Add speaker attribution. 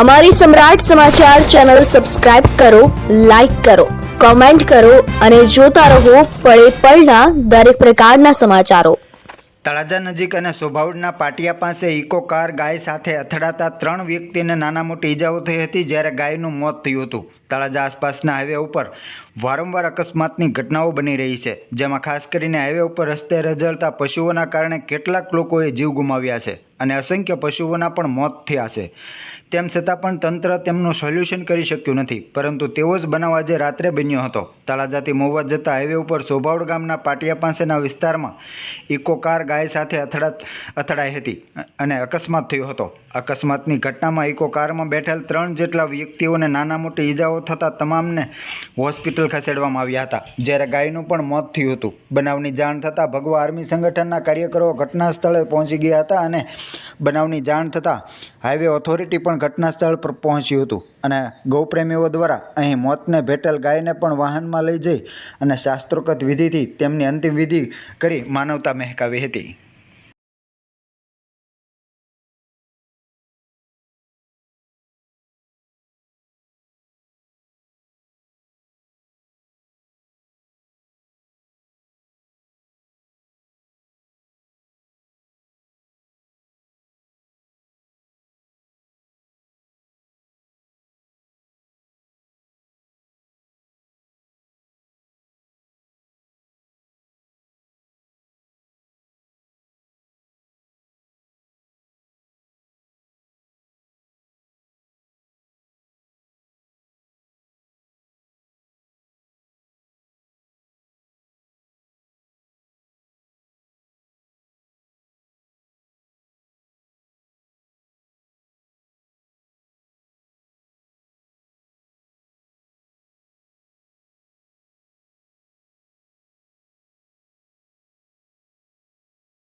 Speaker 1: અમારી સમ્રાટ સમાચાર channel subscribe કરો, લાઇક કરો, કોમેન્ટ કરો અને જોતા રહો પળે પળના દરેક પ્રકારના સમાચારો.
Speaker 2: તળાજા નજીક અને સોભાવડના પાટિયા પાસે ઇકો કાર ગાય સાથે અથડાતા ત્રણ વ્યક્તિને નાના મોટી ઈજાઓ થઈ હતી જ્યારે ગાયનું મોત થયું હતું. તળાજા આસપાસના હાઈવે ઉપર વારંવાર અકસ્માતની ઘટનાઓ બની રહી છે, જેમાં ખાસ કરીને હાઈવે ઉપર રસ્તે રઝળતા પશુઓના કારણે કેટલાક લોકોએ જીવ ગુમાવ્યા છે. અને અસંખ્ય પશુઓના પણ મોત થયા છે. તેમ છતાં પણ તંત્ર તેમનું સોલ્યુશન કરી શક્યું નથી, પરંતુ તેવો જ બનાવ આજે રાત્રે બન્યો હતો. તળાજાથી મોવા જતા હાઈવે ઉપર સોભાવડ ગામના પાટિયા પાસેના વિસ્તારમાં ઇકો કાર ગાય સાથે અથડાત, અથડાઈ હતી અને અકસ્માત થયો હતો. અકસ્માતની ઘટનામાં ઇકો કારમાં બેઠેલ ત્રણ જેટલા વ્યક્તિઓને નાના મોટી ઈજાઓ થતાં તમામને હોસ્પિટલ ખસેડવામાં આવ્યા હતા, જ્યારે ગાયનું પણ મોત થયું હતું. બનાવની જાણ થતાં ભગવા આર્મી સંગઠનના કાર્યકરો ઘટના સ્થળે પહોંચી ગયા હતા અને બનાવની જાણ થતાં હાઈવે ઓથોરિટી પણ ઘટના સ્થળ પર પહોંચ્યું હતું અને ગૌપ્રેમીઓ દ્વારા અહીં મોતને ભેટેલ ગાયને પણ વાહનમાં લઈ જઈ અને શાસ્ત્રોકત વિધિથી તેમની અંતિમ વિધિ કરી માનવતા મહેકાવી હતી.